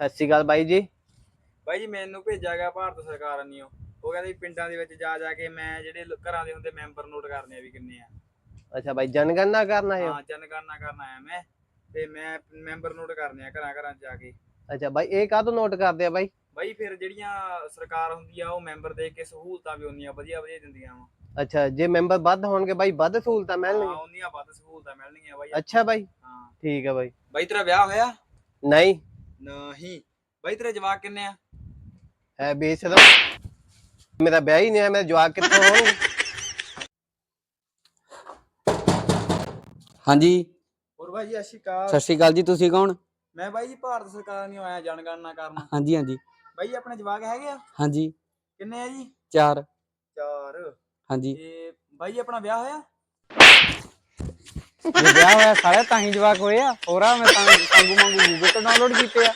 ਸਤਿ ਸ਼੍ਰੀ ਅਕਾਲ ਬਾਈ ਜੀ। ਬਾਈ ਜੀ ਮੈਨੂੰ ਭੇਜਿਆ ਗਿਆ ਭਾਰਤ ਸਰਕਾਰ ਵੱਲੋਂ ਉਹ। ਕਹਿੰਦੇ ਵੀ ਪਿੰਡਾਂ ਦੇ ਵਿੱਚ ਜਾ ਜਾ ਕੇ ਮੈਂ ਜਿਹੜੇ ਲ- ਘਰਾਂ ਦੇ ਹੁੰਦੇ ਮੈਂਬਰ ਨੋਟ ਕਰਨੇ ਆ ਵੀ ਕਿੰਨੇ ਆ। ਅੱਛਾ ਬਾਈ ਜਨਗਣਨਾ ਕਰਨਾ ਹੈ? ਹਾਂ ਜਨਗਣਨਾ ਕਰਨ ਆਇਆ ਮੈਂ। ਤੇ ਮੈਂ ਮੈਂਬਰ ਨੋਟ ਕਰਨੇ ਆ ਘਰਾਂ ਘਰਾਂ 'ਚ ਜਾ ਕੇ। ਅੱਛਾ ਬਾਈ ਇਹ ਕਾਹਤੋਂ ਨੋਟ ਕਰਦੇ ਆ ਬਾਈ? ਬਾਈ ਫਿਰ ਜਿਹੜੀਆਂ ਸਰਕਾਰ ਹੁੰਦੀ ਆ ਉਹ ਮੈਂਬਰ ਦੇ ਕੇ ਸਹੂਲਤਾਂ ਵੀ ਹੁੰਦੀਆਂ ਵਧੀਆ ਵਧੀਆ ਦਿੰਦੀਆਂ ਵਾ। ਅੱਛਾ ਜੇ ਮੈਂਬਰ ਵੱਧ ਹੋਣਗੇ ਬਾਈ ਵੱਧ ਸਹੂਲਤਾਂ ਹਾਂ ਮਿਲਣਗੀਆਂ ਉਹਨੀਆਂ ਵੱਧ ਸਹੂਲਤਾਂ ਮਿਲਣਗੀਆਂ ਬਾਈ। ਅੱਛਾ ਬਾਈ। ਹਾਂ। ਠੀਕ ਹੈ ਬਾਈ। ਬਾਈ ਤੇਰਾ ਵਿਆਹ ਹੋਇਆ? ਨਹੀਂ। ਨਹੀਂ। ਬਾਈ ਤੇਰੇ ਜਵਾਕ ਕਿੰਨੇ ਆ? ਹੈ ਬੇਸ਼ਰਮ ਮੇਰਾ ਵਿਆਹ ਹੀ ਨਹੀਂ ਹੈ ਮੇਰੇ ਜਵਾਕ ਕਿੱਥੋਂ ਹੋਣਗੇ ਹਾਂਜੀ। ਹੋਰ ਬਾਈ ਜੀ ਸਤਿ ਸ਼੍ਰੀ ਅਕਾਲ। ਸਤਿ ਸ਼੍ਰੀ ਅਕਾਲ ਜੀ ਤੁਸੀਂ ਕੌਣ? ਮੈਂ ਬਾਈ ਜੀ ਭਾਰਤ ਸਰਕਾਰ ਨਹੀਂ ਆਇਆ ਜਨਗਣਨਾ ਕਰਨ। ਹਾਂਜੀ ਹਾਂਜੀ। ਬਾਈ ਆਪਣੇ ਜਵਾਕ ਹੈਗੇ ਆ? ਹਾਂਜੀ। ਕਿੰਨੇ ਆ ਜੀ? ਚਾਰ। ਚਾਰ। ਹਾਂਜੀ। ਤੇ ਬਾਈ ਜੀ ਆਪਣਾ ਵਿਆਹ ਹੋਇਆ? ਜੇ ਵਿਆਹ ਹੋਇਆ ਸਾਲੇ ਤਾਂ ਹੀ ਜਵਾਕ ਹੋਏ ਆ। ਹੋਰਾ ਮੈਂ ਤਾਂ ਸੰਗੂ ਮੰਗੂ ਗੂਗਲ ਤੋਂ ਡਾਊਨਲੋਡ ਕੀਤੇ ਆ।